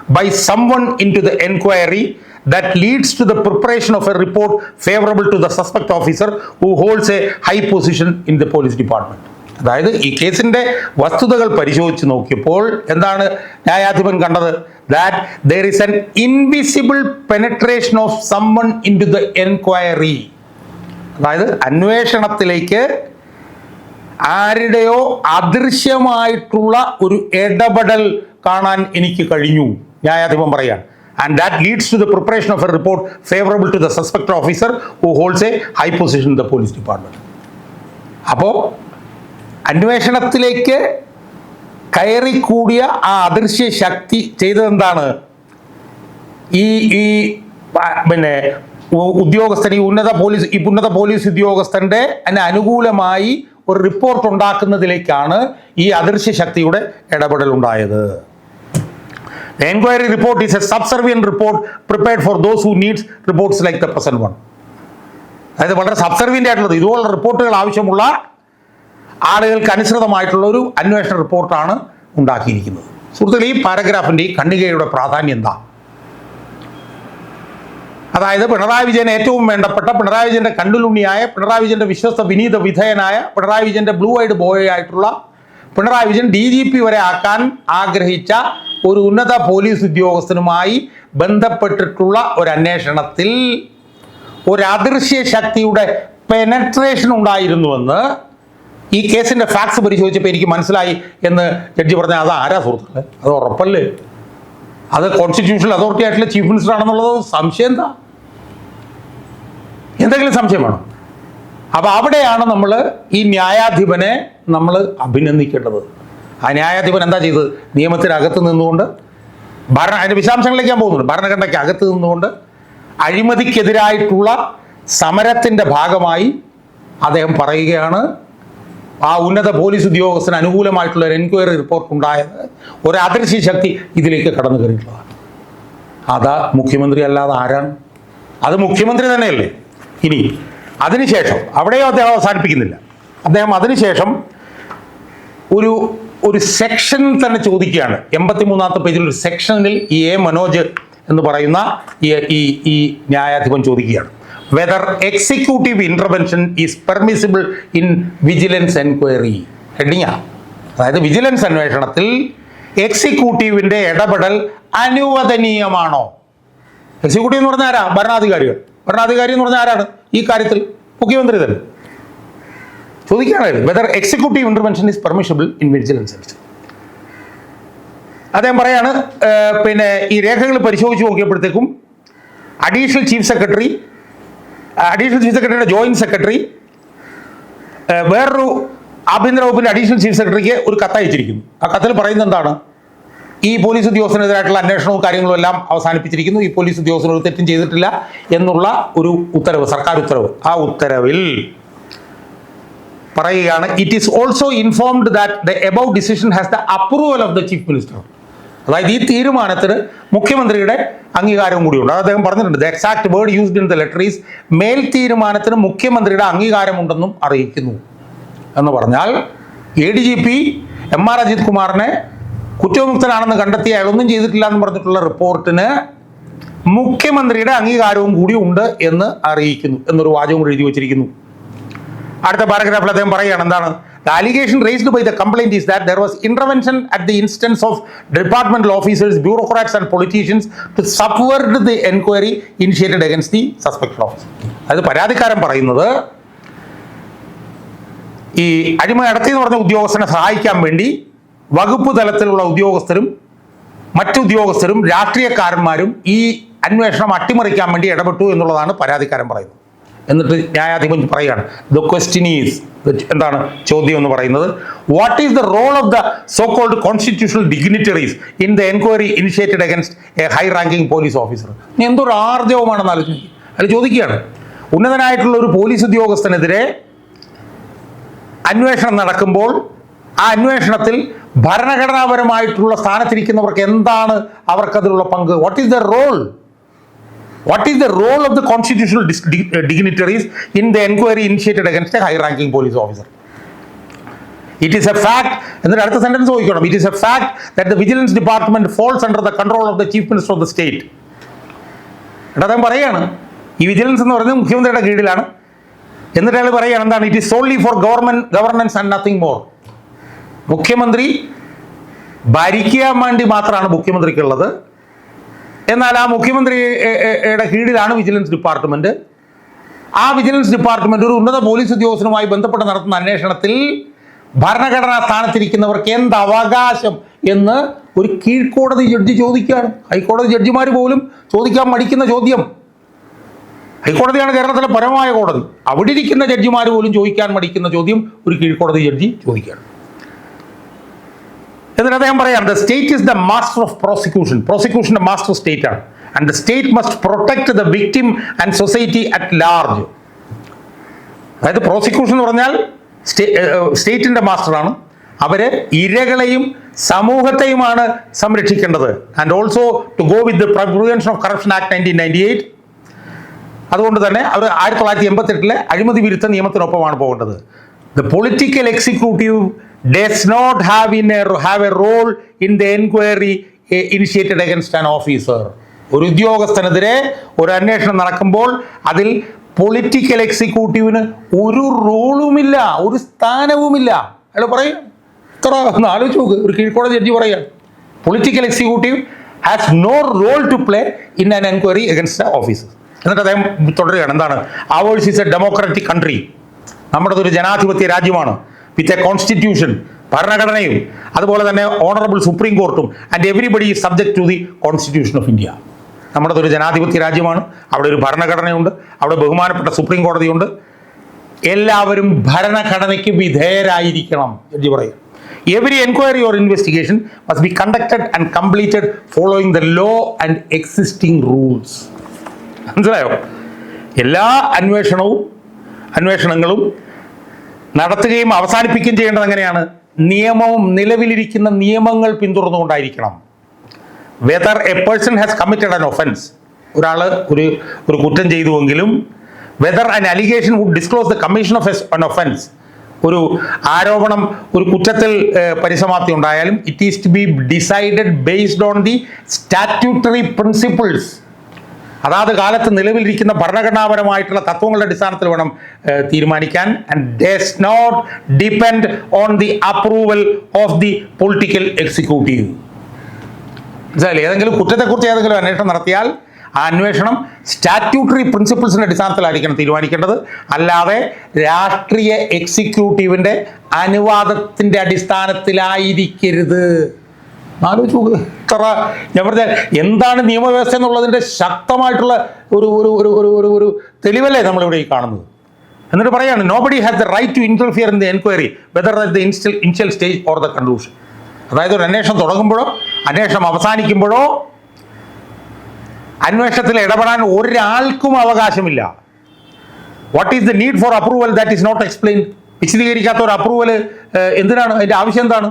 by someone into the enquiry that leads to the preparation of a report favourable to the suspect officer who holds a high position in the police department. അതായത് ഈ കേസിന്റെ വസ്തുതകൾ പരിശോധിച്ച് നോക്കിയപ്പോൾ എന്താണ് ന്യായാധിപൻ കണ്ടത്? That there is an invisible penetration of someone into the enquiry അതായത് അന്വേഷണത്തിലേക്ക് ആരുടെയോ അദൃശ്യമായിട്ടുള്ള ഒരു ഇടപെടൽ കാണാൻ എനിക്ക് കഴിഞ്ഞു ന്യായാധിപൻ പറയാൻ. And that leads to the preparation of a report favourable to the suspect officer who holds a high position the police department അപ്പോൾ അന്വേഷണത്തിലേക്ക് കയറിക്കൂടിയ ആ അദൃശ്യ ശക്തി ചെയ്തതെന്താണ്? ഈ ഈ പിന്നെ ഉദ്യോഗസ്ഥൻ ഈ ഉന്നത പോലീസ് ഈ ഉന്നത പോലീസ് ഉദ്യോഗസ്ഥന്റെ അതിന് അനുകൂലമായി ഒരു റിപ്പോർട്ട് ഉണ്ടാക്കുന്നതിലേക്കാണ് ഈ അദൃശ്യ ശക്തിയുടെ ഇടപെടൽ ഉണ്ടായത് enquiry report is a subservient report prepared for those who needs reports like the present one അതായത് വളരെ സബ്സർവിയന്റ് ആയിട്ടുള്ളത്. ഇതുപോലുള്ള റിപ്പോർട്ടുകൾ ആവശ്യമുള്ള ആളുകൾക്ക് അനുസൃതമായിട്ടുള്ള ഒരു അന്വേഷണ റിപ്പോർട്ടാണ് ഉണ്ടാക്കിയിരിക്കുന്നത്. സുഹൃത്തുക്കളെ ഈ പാരഗ്രാഫിന്റെ ഈ കണ്ണികയുടെ പ്രാധാന്യം എന്താ? അതായത് പിണറായി വിജയൻ ഏറ്റവും വേണ്ടപ്പെട്ട പിണറായി വിജയന്റെ കണ്ടുലുണ്ണിയായ പിണറായി വിജയന്റെ വിശ്വസ്ത വിനീത വിധേയനായ പിണറായി വിജയന്റെ ബ്ലൂ ഐഡ് ബോയ് ആയിട്ടുള്ള Pinarayi Vijayan D G P വരെ ആക്കാൻ ആഗ്രഹിച്ച ഒരു ഉന്നത പോലീസ് ഉദ്യോഗസ്ഥനുമായി ബന്ധപ്പെട്ടിട്ടുള്ള ഒരു അന്വേഷണത്തിൽ ഒരു അദൃശ്യ ശക്തിയുടെ പെനട്രേഷൻ ഉണ്ടായിരുന്നുവെന്ന് ഈ കേസിന്റെ ഫാക്ട്സ് പരിശോധിച്ചപ്പോൾ എനിക്ക് മനസ്സിലായി എന്ന് ജഡ്ജി പറഞ്ഞ അത് ആരാ സുഹൃത്തുക്കളെ? അത് ഉറപ്പല്ലേ? അത് കോൺസ്റ്റിറ്റ്യൂഷണൽ അതോറിറ്റി ആയിട്ടുള്ള ചീഫ് മിനിസ്റ്റർ ആണെന്നുള്ളത് സംശയം എന്താ? എന്തെങ്കിലും സംശയം വേണം? അപ്പോൾ അവിടെയാണ് നമ്മൾ ഈ ന്യായാധിപനെ നമ്മൾ അഭിനന്ദിക്കേണ്ടത്. ആ ന്യായാധിപൻ എന്താ ചെയ്തത്? നിയമത്തിനകത്ത് നിന്നുകൊണ്ട് ഭരണ അതിന്റെ വിശദാംശങ്ങളിലേക്ക് ഞാൻ പോകുന്നുണ്ട്. ഭരണഘടനയ്ക്ക് അകത്ത് നിന്നുകൊണ്ട് അഴിമതിക്കെതിരായിട്ടുള്ള സമരത്തിന്റെ ഭാഗമായി അദ്ദേഹം പറയുകയാണ്. ആ ഉന്നത പോലീസ് ഉദ്യോഗസ്ഥന് അനുകൂലമായിട്ടുള്ള ഒരു എൻക്വയറി റിപ്പോർട്ട് ഉണ്ടായത് ഒരു അദൃശ്യ ശക്തി ഇതിലേക്ക് കടന്നു കയറിയിട്ടുള്ളതാണ്. അതാ മുഖ്യമന്ത്രി അല്ലാതെ ആരാണ്? അത് മുഖ്യമന്ത്രി തന്നെയല്ലേ? ഇനി അതിനുശേഷം അവിടെയോ അദ്ദേഹം അവസാനിപ്പിക്കുന്നില്ല. അദ്ദേഹം അതിനുശേഷം ഒരു ഒരു സെക്ഷൻ തന്നെ ചോദിക്കുകയാണ്. എൺപത്തി മൂന്നാമത്തെ പേജിൽ ഒരു സെക്ഷനിൽ ഈ എ മനോജ് എന്ന് പറയുന്ന ഈ ഈ ന്യായാധിപൻ ചോദിക്കുകയാണ്. Whether executive intervention is permissible in vigilance enquiry ഹെഡിങ്ങാ അതായത് വിജിലൻസ് അന്വേഷണത്തിൽ എക്സിക്യൂട്ടീവിന്റെ ഇടപെടൽ അനുവദനീയമാണോ? എക്സിക്യൂട്ടീവ് എന്ന് പറഞ്ഞാൽ ആരാ? ഭരണാധികാരികൾ. ഭരണാധികാരി എന്ന് പറഞ്ഞാൽ ആരാണ്? ഈ കാര്യത്തിൽ മുഖ്യമന്ത്രി തന്നെ. ചോദിക്കുകയാണ് whether executive intervention is permissible in vigilance അദ്ദേഹം പറയാണ് പിന്നെ ഈ രേഖകൾ പരിശോധിച്ച് നോക്കിയപ്പോഴത്തേക്കും additional chief secretary additional chief സെക്രട്ടറിയുടെ ജോയിന്റ് സെക്രട്ടറി വേറൊരു ആഭ്യന്തര വകുപ്പിന്റെ അഡീഷണൽ ചീഫ് സെക്രട്ടറിക്ക് ഒരു കത്ത് അയച്ചിരിക്കുന്നു. ആ കത്തിൽ പറയുന്നത് എന്താണ്? ഈ പോലീസ് ഉദ്യോഗസ്ഥനെതിരായിട്ടുള്ള അന്വേഷണവും കാര്യങ്ങളും എല്ലാം അവസാനിപ്പിച്ചിരിക്കുന്നു. ഈ പോലീസ് ഉദ്യോഗസ്ഥർ ഒരു തെറ്റും ചെയ്തിട്ടില്ല എന്നുള്ള ഒരു ഉത്തരവ് സർക്കാർ ഉത്തരവ്. ആ ഉത്തരവിൽ പറയുകയാണ് it is also informed that the above decision has the approval of the chief minister അതായത് ഈ തീരുമാനത്തിന് മുഖ്യമന്ത്രിയുടെ അംഗീകാരവും കൂടിയുണ്ട്. അത് അദ്ദേഹം പറഞ്ഞിട്ടുണ്ട്. The exact word used in the letter is മേൽ തീരുമാനത്തിന് മുഖ്യമന്ത്രിയുടെ അംഗീകാരമുണ്ടെന്നും അറിയിക്കുന്നു എന്ന് പറഞ്ഞാൽ A D G P M R Ajith കുമാറിനെ കുറ്റവിമുക്തനാണെന്ന് കണ്ടെത്തി അയാളൊന്നും ചെയ്തിട്ടില്ല എന്ന് പറഞ്ഞിട്ടുള്ള റിപ്പോർട്ടിന് മുഖ്യമന്ത്രിയുടെ അംഗീകാരവും കൂടി ഉണ്ട് എന്ന് അറിയിക്കുന്നു. എന്നൊരു വാചകം കൂടി എഴുതി വച്ചിരിക്കുന്നു. അടുത്ത പാരഗ്രാഫിൽ അദ്ദേഹം പറയുകയാണ് എന്താണ്? The allegation raised by the complaint is that there was intervention at the instance of departmental officers, bureaucrats, and politicians to subvert the enquiry initiated against the suspected officer. അത് പരാതിക്കാരൻ പറയുന്നത് ഈ അഴിമതി നടത്തി എന്ന് പറഞ്ഞ ഉദ്യോഗസ്ഥനെ സഹായിക്കാൻ വേണ്ടി വകുപ്പ് തലത്തിലുള്ള ഉദ്യോഗസ്ഥരും മറ്റു ഉദ്യോഗസ്ഥരും രാഷ്ട്രീയക്കാരന്മാരും ഈ അന്വേഷണം അട്ടിമറിക്കാൻ വേണ്ടി ഇടപെട്ടു എന്നുള്ളതാണ് പരാതിക്കാരൻ പറയുന്നത് എന്നിട്ട് ന്യായാധിപൻ പറയുകയാണ് ദ ക്വസ്റ്റ്യൻ ഈസ് എന്താണ് ചോദ്യം എന്ന് പറയുന്നത് what is the role of the so called constitutional dignitaries in the enquiry initiated against a high ranking police officer നീ എന്തൊരു ആർജവമാണെന്ന് ആലോചിക്കും അയാൾ ചോദിക്കുകയാണ് ഉന്നതനായിട്ടുള്ള ഒരു പോലീസ് ഉദ്യോഗസ്ഥനെതിരെ അന്വേഷണം നടക്കുമ്പോൾ ആ അന്വേഷണത്തിൽ ഭരണഘടനാപരമായിട്ടുള്ള സ്ഥാനത്തിരിക്കുന്നവർക്ക് എന്താണ് അവർക്കതിലുള്ള പങ്ക്? What is the role what is the role of the constitutional dignitaries in the enquiry initiated against a high ranking police officer it is a fact എന്നിട്ട് അടുത്ത സെന്റൻസ് ചോദിക്കണം. It is a fact that the vigilance department falls under the control of the chief minister of the state എന്നിട്ട് അദ്ദേഹം പറയാണ് ഈ vigilance എന്ന് പറയുന്നത് മുഖ്യമന്ത്രിയുടെ കീഴിലാണ്. എന്നിട്ട് അയാൾ പറയുകയാണ് എന്താണ്? It is solely for government governance and nothing more മുഖ്യമന്ത്രി ഭരിക്കാൻ വേണ്ടി മാത്രമാണ് മുഖ്യമന്ത്രിക്കുള്ളത്. എന്നാൽ ആ മുഖ്യമന്ത്രിയുടെ കീഴിലാണ് വിജിലൻസ് ഡിപ്പാർട്ട്മെന്റ്. ആ വിജിലൻസ് ഡിപ്പാർട്ട്മെന്റ് ഒരു ഉന്നത പോലീസ് ഉദ്യോഗസ്ഥനുമായി ബന്ധപ്പെട്ട് നടത്തുന്ന അന്വേഷണത്തിൽ ഭരണഘടനാ സ്ഥാനത്തിരിക്കുന്നവർക്ക് എന്ത് അവകാശം എന്ന് ഒരു കീഴ്ക്കോടതി ജഡ്ജി ചോദിക്കുകയാണ്. ഹൈക്കോടതി ജഡ്ജിമാർ പോലും ചോദിക്കാൻ മടിക്കുന്ന ചോദ്യം. ഹൈക്കോടതിയാണ് കേരളത്തിലെ പരമമായ കോടതി. അവിടെ ഇരിക്കുന്ന ജഡ്ജിമാർ പോലും ചോദിക്കാൻ മടിക്കുന്ന ചോദ്യം ഒരു കീഴ്ക്കോടതി ജഡ്ജി ചോദിക്കുകയാണ്. എന്നിട്ട് അദ്ദേഹം പറയാം the state is the master of prosecution പ്രോസിക്യൂഷന്റെ master state ആണ്. And the state must protect the victim and society at large അതായത് പ്രോസിക്യൂഷൻ എന്ന് പറഞ്ഞാൽ സ്റ്റേറ്റിന്റെ മാസ്റ്ററാണ് അവർ ഇരകളെയും സമൂഹത്തെയുമാണ് സംരക്ഷിക്കേണ്ടത്. And also to go with the prevention of corruption act nineteen ninety eight അതുകൊണ്ട് തന്നെ അവർ ആയിരത്തി തൊള്ളായിരത്തി എൺപത്തെട്ടിലെ അഴിമതി വിരുദ്ധ നിയമത്തിനൊപ്പമാണ് പോകേണ്ടത്. The political executive does have have in have a role in the enquiry initiated against an officer ഒരു ഉദ്യോഗസ്ഥനെതിരെ ഒരു അന്വേഷണം നടക്കുമ്പോൾ അതിൽ പൊളിറ്റിക്കൽ എക്സിക്യൂട്ടീവിന് ഒരു റോളുമില്ല ഒരു സ്ഥാനവുമില്ല. അയാൾ പറയും ഇത്ര ഒന്ന് ആലോചിച്ച് നോക്ക് ഒരു കീഴ്ക്കോടതി ജഡ്ജി പറയുക political executive has no role to play in an enquiry against officer എന്നിട്ട് അദ്ദേഹം തുടരുകയാണ് എന്താണ്? Ours is a democratic country നമ്മുടെ ഒരു ജനാധിപത്യ രാജ്യമാണ്. വിത്ത് എ കോൺസ്റ്റിറ്റ്യൂഷൻ ഭരണഘടനയും അതുപോലെ തന്നെ honourable supreme കോർട്ടും and everybody is subject to the constitution of India നമ്മുടെ ഒരു ജനാധിപത്യ രാജ്യമാണ്. അവിടെ ഒരു ഭരണഘടനയുണ്ട്. അവിടെ ബഹുമാനപ്പെട്ട സുപ്രീം കോടതിയുണ്ട്. എല്ലാവരും ഭരണഘടനയ്ക്ക് വിധേയരായിരിക്കണം ജഡ്ജി പറയും. Every enquiry or investigation must be conducted and completed following the law and existing rules മനസ്സിലായോ? എല്ലാ അന്വേഷണവും അന്വേഷണങ്ങളും നടത്തുകയും അവസാനിപ്പിക്കുകയും ചെയ്യേണ്ടത് എങ്ങനെയാണ്? നിയമവും നിലവിലിരിക്കുന്ന നിയമങ്ങൾ പിന്തുടർന്നുകൊണ്ടായിരിക്കണം. Whether a person has committed an offence ഒരാൾ ഒരു ഒരു കുറ്റം ചെയ്തുവെങ്കിലും whether an allegation would disclose the commission of an offence ഒരു ആരോപണം ഒരു കുറ്റത്തിൽ പരിസമാപ്തി ഉണ്ടായാലും it is to be decided based on the statutory principles അതാത് കാലത്ത് നിലവിലിരിക്കുന്ന ഭരണഘടനാപരമായിട്ടുള്ള തത്വങ്ങളുടെ അടിസ്ഥാനത്തിൽ വേണം തീരുമാനിക്കാൻ. And does not depend on the approval of the political executive മനസ്സിലായില്ലേ? ഏതെങ്കിലും കുറ്റത്തെക്കുറിച്ച് ഏതെങ്കിലും അന്വേഷണം നടത്തിയാൽ ആ അന്വേഷണം സ്റ്റാറ്റ്യൂട്ടറി പ്രിൻസിപ്പിൾസിന്റെ അടിസ്ഥാനത്തിലായിരിക്കണം തീരുമാനിക്കേണ്ടത്. അല്ലാതെ രാഷ്ട്രീയ എക്സിക്യൂട്ടീവിന്റെ അനുവാദത്തിന്റെ അടിസ്ഥാനത്തിലായിരിക്കരുത്. ആലോചിച്ച് നോക്ക്. ഇത്ര ഞാൻ പറഞ്ഞ എന്താണ് നിയമവ്യവസ്ഥ എന്നുള്ളതിന്റെ ശക്തമായിട്ടുള്ള ഒരു ഒരു ഒരു ഒരു ഒരു ഒരു തെളിവല്ലേ നമ്മളിവിടെ ഈ കാണുന്നത്? എന്നിട്ട് പറയാണ് nobody has the right to interfere in the enquiry whether the ഇൻസ്റ്റൽ initial stage or the conclusion അതായത് ഒരു അന്വേഷണം തുടങ്ങുമ്പോഴോ അന്വേഷണം അവസാനിക്കുമ്പോഴോ അന്വേഷണത്തിൽ ഇടപെടാൻ ഒരാൾക്കും അവകാശമില്ല. What is the need for approval that is not explain വിശദീകരിക്കാത്ത ഒരു അപ്രൂവൽ എന്തിനാണ്? അതിന്റെ ആവശ്യം എന്താണ്?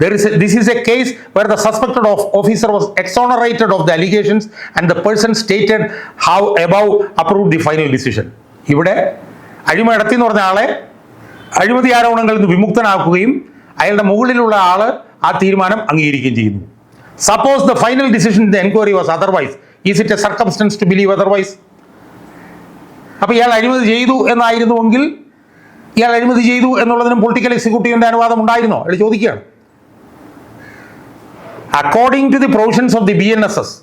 There is a, this is a case where the suspected of, officer was exonerated of the allegations and the person stated how above approved the final decision. ഇവിടെ അഴിമതി നടത്തി എന്ന് പറഞ്ഞ ആളെ അഴിമതി ആരോപണങ്ങളിൽ നിന്ന് വിമുക്തനാക്കുകയും അയാളുടെ മുകളിലുള്ള ആൾ ആ തീരുമാനം അംഗീകരിക്കുകയും ചെയ്യുന്നു. Suppose the final decision the enquiry was otherwise is it a circumstance to believe otherwise അപ്പോൾ ഇയാൾ അഴിമതി ചെയ്തു എന്നായിരുന്നുവെങ്കിൽ ഇയാൾ അഴിമതി ചെയ്തു എന്നുള്ളതിനും പൊളിറ്റിക്കൽ എക്സിക്യൂട്ടീവിന്റെ അനുവാദം ഉണ്ടായിരുന്നോ? അയാൾ ചോദിക്കുകയാണ്. According to the provisions of the B N S S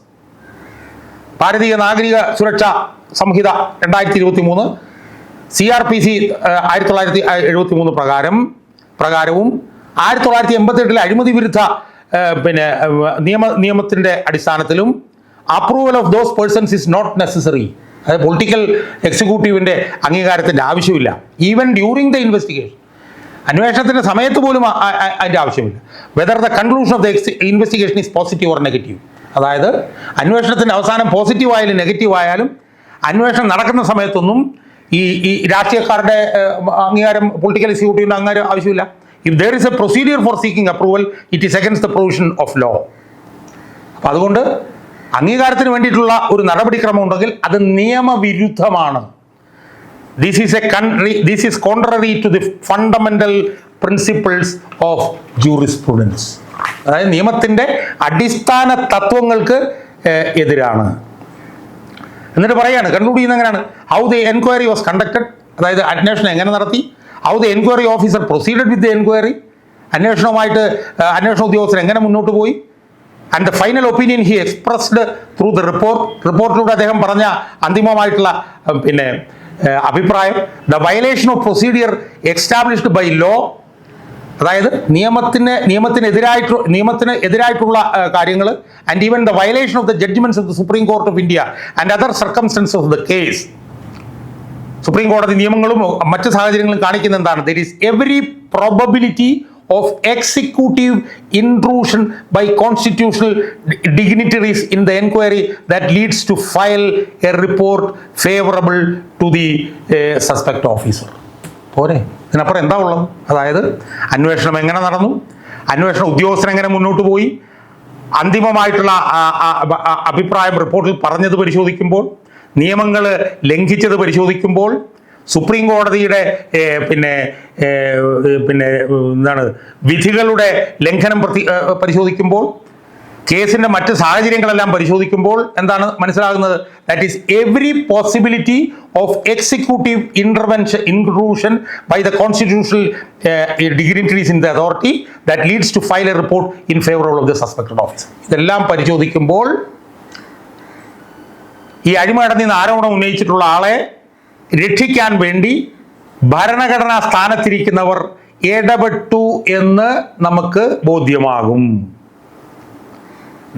Bharatiya Nagarik Suraksha സംഹിത രണ്ടായിരത്തി ഇരുപത്തി മൂന്ന് സി ആർ പി സി ആയിരത്തി തൊള്ളായിരത്തി എഴുപത്തി മൂന്ന് പ്രകാരം പ്രകാരവും ആയിരത്തി തൊള്ളായിരത്തി എൺപത്തി എട്ടിലെ അഴിമതി വിരുദ്ധ പിന്നെ നിയമ നിയമത്തിന്റെ അടിസ്ഥാനത്തിലും approval of those persons is not necessary അതായത് പൊളിറ്റിക്കൽ എക്സിക്യൂട്ടീവിന്റെ അംഗീകാരത്തിന്റെ ആവശ്യമില്ല. ഈവൻ ഡ്യൂറിങ് ദ ഇൻവെസ്റ്റിഗേഷൻ അന്വേഷണത്തിന്റെ സമയത്ത് പോലും അതിന്റെ ആവശ്യമില്ല. Whether the conclusion of the investigation is positive or negative അതായത് അന്വേഷണത്തിന്റെ അവസാനം പോസിറ്റീവ് ആയാലും നെഗറ്റീവ് ആയാലും അന്വേഷണം നടക്കുന്ന സമയത്തൊന്നും ഈ ഈ രാഷ്ട്രീയക്കാരുടെ അംഗീകാരം പൊളിറ്റിക്കൽ എക്സിക്യൂട്ടീവിന്റെ അംഗീകാരം ആവശ്യമില്ല. If there is a procedure for seeking approval it is against the provision of law അപ്പം അതുകൊണ്ട് അംഗീകാരത്തിന് വേണ്ടിയിട്ടുള്ള ഒരു നടപടിക്രമം ഉണ്ടെങ്കിൽ അത് നിയമവിരുദ്ധമാണ്. This is a country this is contrary to the fundamental principles of jurisprudence അതായത് നിയമത്തിന്റെ അടിസ്ഥാന തത്വങ്ങൾക്ക് എതിരാണ്. എന്നിട്ട് പറയാണ് കൺക്ലൂഡ് ചെയ്യുന്ന എങ്ങനെയാണ്? How the enquiry was conducted അതായത് അന്വേഷണം എങ്ങനെ നടത്തി? How the enquiry officer proceeded with the enquiry അന്വേഷണവുമായിട്ട് അന്വേഷണ ഉദ്യോഗസ്ഥർ എങ്ങനെ മുന്നോട്ട് പോയി? And the final opinion he expressed through the report റിപ്പോർട്ടിലൂടെ അദ്ദേഹം പറഞ്ഞ അന്തിമമായിട്ടുള്ള പിന്നെ അഭിപ്രായം. The violation of procedure established by law അതായത് നിയമത്തിന് നിയമത്തിനെതിരായിട്ട് നിയമത്തിന് എതിരായിട്ടുള്ള കാര്യങ്ങൾ and even the violation of the judgments of the supreme court of India and other circumstance of the case supreme കോടതി നിയമങ്ങളും മറ്റ് സാഹചര്യങ്ങളും കാണിക്കുന്ന എന്താണ്? There is every probability of executive intrusion by constitutional dignitaries in the enquiry that leads to file a report favourable to the suspect officer പോരെ? ഇതിനപ്പുറം എന്താ ഉള്ളത്? അതായത് അന്വേഷണം എങ്ങനെ നടന്നു? അന്വേഷണ ഉദ്യോഗസ്ഥൻ എങ്ങനെ മുന്നോട്ട് പോയി? അന്തിമമായിട്ടുള്ള അഭിപ്രായം റിപ്പോർട്ടിൽ പറഞ്ഞത് പരിശോധിക്കുമ്പോൾ നിയമങ്ങൾ ലംഘിച്ചത് പരിശോധിക്കുമ്പോൾ സുപ്രീം കോടതിയുടെ പിന്നെ പിന്നെ എന്താണ് വിധികളുടെ ലംഘനം പ്രതി പരിശോധിക്കുമ്പോൾ കേസിന്റെ മറ്റ് സാഹചര്യങ്ങളെല്ലാം പരിശോധിക്കുമ്പോൾ എന്താണ് മനസ്സിലാകുന്നത്? That is every possibility of executive intervention inclusion by the constitutional dignitaries in the authority that leads to file a report in favour of the suspected officer ഇതെല്ലാം പരിശോധിക്കുമ്പോൾ ഈ അഴിമ നിന്ന് ആരോപണം ഉന്നയിച്ചിട്ടുള്ള ആളെ രക്ഷിക്കാൻ വേണ്ടി ഭരണഘടനാ സ്ഥാനത്തിരിക്കുന്നവർ ഇടപെട്ടു എന്ന് നമുക്ക് ബോധ്യമാകും.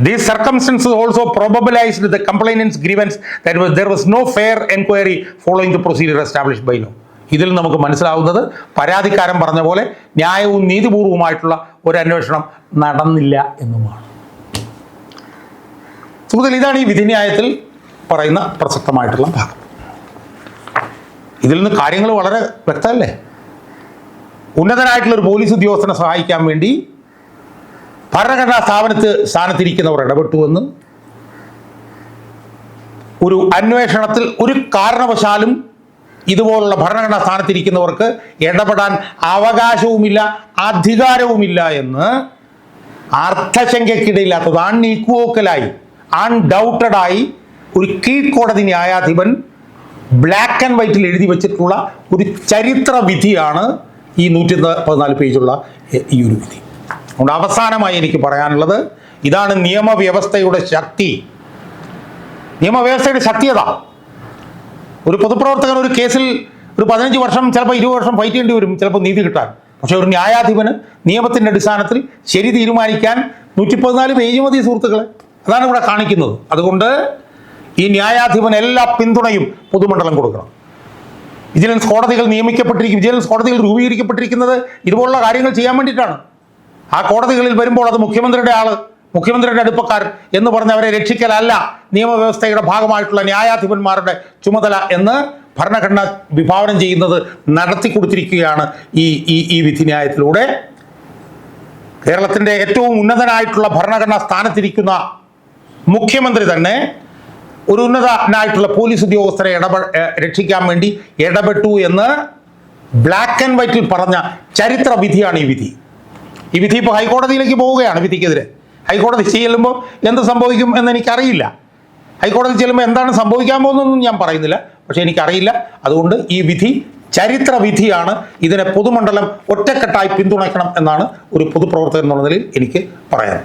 These circumstances also probabilized the complainant's grievance that was, there was no fair enquiry following the procedure established by law. ഇതിൽ നമുക്ക് മനസ്സിലാവുന്നത് പരാതിക്കാരൻ പറഞ്ഞ പോലെ ന്യായവും നീതിപൂർവമായിട്ടുള്ള ഒരു അന്വേഷണം നടന്നില്ല എന്നുമാണ്. സുഹൃത്തുക്കൾ ഇതാണ് ഈ വിധിന്യായത്തിൽ പറയുന്ന പ്രസക്തമായിട്ടുള്ള ഭാഗം. ഇതിൽ നിന്ന് കാര്യങ്ങൾ വളരെ വ്യക്തമല്ലേ? ഉന്നതനായിട്ടുള്ള ഒരു പോലീസ് ഉദ്യോഗസ്ഥനെ സഹായിക്കാൻ വേണ്ടി ഭരണഘടനാ സ്ഥാപനത്ത് സ്ഥാനത്തിരിക്കുന്നവർ ഇടപെട്ടുവെന്ന് ഒരു അന്വേഷണത്തിൽ ഒരു കാരണവശാലും ഇതുപോലുള്ള ഭരണഘടനാ സ്ഥാനത്തിരിക്കുന്നവർക്ക് ഇടപെടാൻ അവകാശവുമില്ല അധികാരവുമില്ല എന്ന് അർത്ഥശങ്കയ്ക്കിടയില്ലാത്തത് അൺഈക്വോക്കലായി അൺഡൗട്ടഡായി ഒരു കീഴ്ക്കോടതി ന്യായാധിപൻ ബ്ലാക്ക് ആൻഡ് വൈറ്റിൽ എഴുതി വെച്ചിട്ടുള്ള ഒരു ചരിത്ര വിധിയാണ് ഈ നൂറ്റി പതിനാല് പേജുള്ള ഈ ഒരു വിധി. അതുകൊണ്ട് അവസാനമായി എനിക്ക് പറയാനുള്ളത് ഇതാണ് നിയമവ്യവസ്ഥയുടെ ശക്തി. നിയമവ്യവസ്ഥയുടെ ശക്തിയത ഒരു പൊതുപ്രവർത്തകൻ ഒരു കേസിൽ ഒരു പതിനഞ്ച് വർഷം ചിലപ്പോൾ ഇരുപത് വർഷം ഫൈറ്റ് ചെയ്യേണ്ടി വരും ചിലപ്പോൾ നീതി കിട്ടാൻ. പക്ഷെ ഒരു ന്യായാധിപന് നിയമത്തിന്റെ അടിസ്ഥാനത്തിൽ ശരി തീരുമാനിക്കാൻ നൂറ്റി പതിനാല് പേജ് മതി സുഹൃത്തുക്കളെ. അതാണ് ഇവിടെ കാണിക്കുന്നത്. അതുകൊണ്ട് ഈ ന്യായാധിപന് എല്ലാ പിന്തുണയും പൊതുമണ്ഡലം കൊടുക്കണം. വിജിലൻസ് കോടതികൾ നിയമിക്കപ്പെട്ടിരിക്കും. വിജിലൻസ് കോടതികൾ രൂപീകരിക്കപ്പെട്ടിരിക്കുന്നത് ഇതുപോലുള്ള കാര്യങ്ങൾ ചെയ്യാൻ വേണ്ടിയിട്ടാണ്. ആ കോടതികളിൽ വരുമ്പോൾ അത് മുഖ്യമന്ത്രിയുടെ ആൾ മുഖ്യമന്ത്രിയുടെ അടുപ്പക്കാർ എന്ന് പറഞ്ഞ് അവരെ രക്ഷിക്കലല്ല നിയമവ്യവസ്ഥയുടെ ഭാഗമായിട്ടുള്ള ന്യായാധിപന്മാരുടെ ചുമതല എന്ന് ഭരണഘടന വിഭാവനം ചെയ്യുന്നത് നടത്തി കൊടുത്തിരിക്കുകയാണ് ഈ ഈ ഈ വിധിന്യായത്തിലൂടെ കേരളത്തിന്റെ ഏറ്റവും ഉന്നതനായിട്ടുള്ള ഭരണഘടനാ സ്ഥാനത്തിരിക്കുന്ന മുഖ്യമന്ത്രി തന്നെ ഒരു ഉന്നതനായിട്ടുള്ള പോലീസ് ഉദ്യോഗസ്ഥരെ ഇടപെ രക്ഷിക്കാൻ വേണ്ടി ഇടപെട്ടു എന്ന് ബ്ലാക്ക് ആൻഡ് വൈറ്റിൽ പറഞ്ഞ ചരിത്ര വിധിയാണ് ഈ വിധി. ഈ വിധി ഇപ്പോൾ ഹൈക്കോടതിയിലേക്ക് പോവുകയാണ് വിധിക്കെതിരെ. ഹൈക്കോടതി ചെല്ലുമ്പോൾ എന്ത് സംഭവിക്കും എന്ന് എനിക്കറിയില്ല. ഹൈക്കോടതി ചെല്ലുമ്പോൾ എന്താണ് സംഭവിക്കാൻ പോകുന്നതെന്നും ഞാൻ പറയുന്നില്ല. പക്ഷേ എനിക്കറിയില്ല. അതുകൊണ്ട് ഈ വിധി ചരിത്ര വിധിയാണ്. ഇതിനെ പൊതുമണ്ഡലം ഒറ്റക്കെട്ടായി പിന്തുണയ്ക്കണം എന്നാണ് ഒരു പൊതുപ്രവർത്തകൻ എന്നുള്ള നിലയിൽ എനിക്ക് പറയാൻ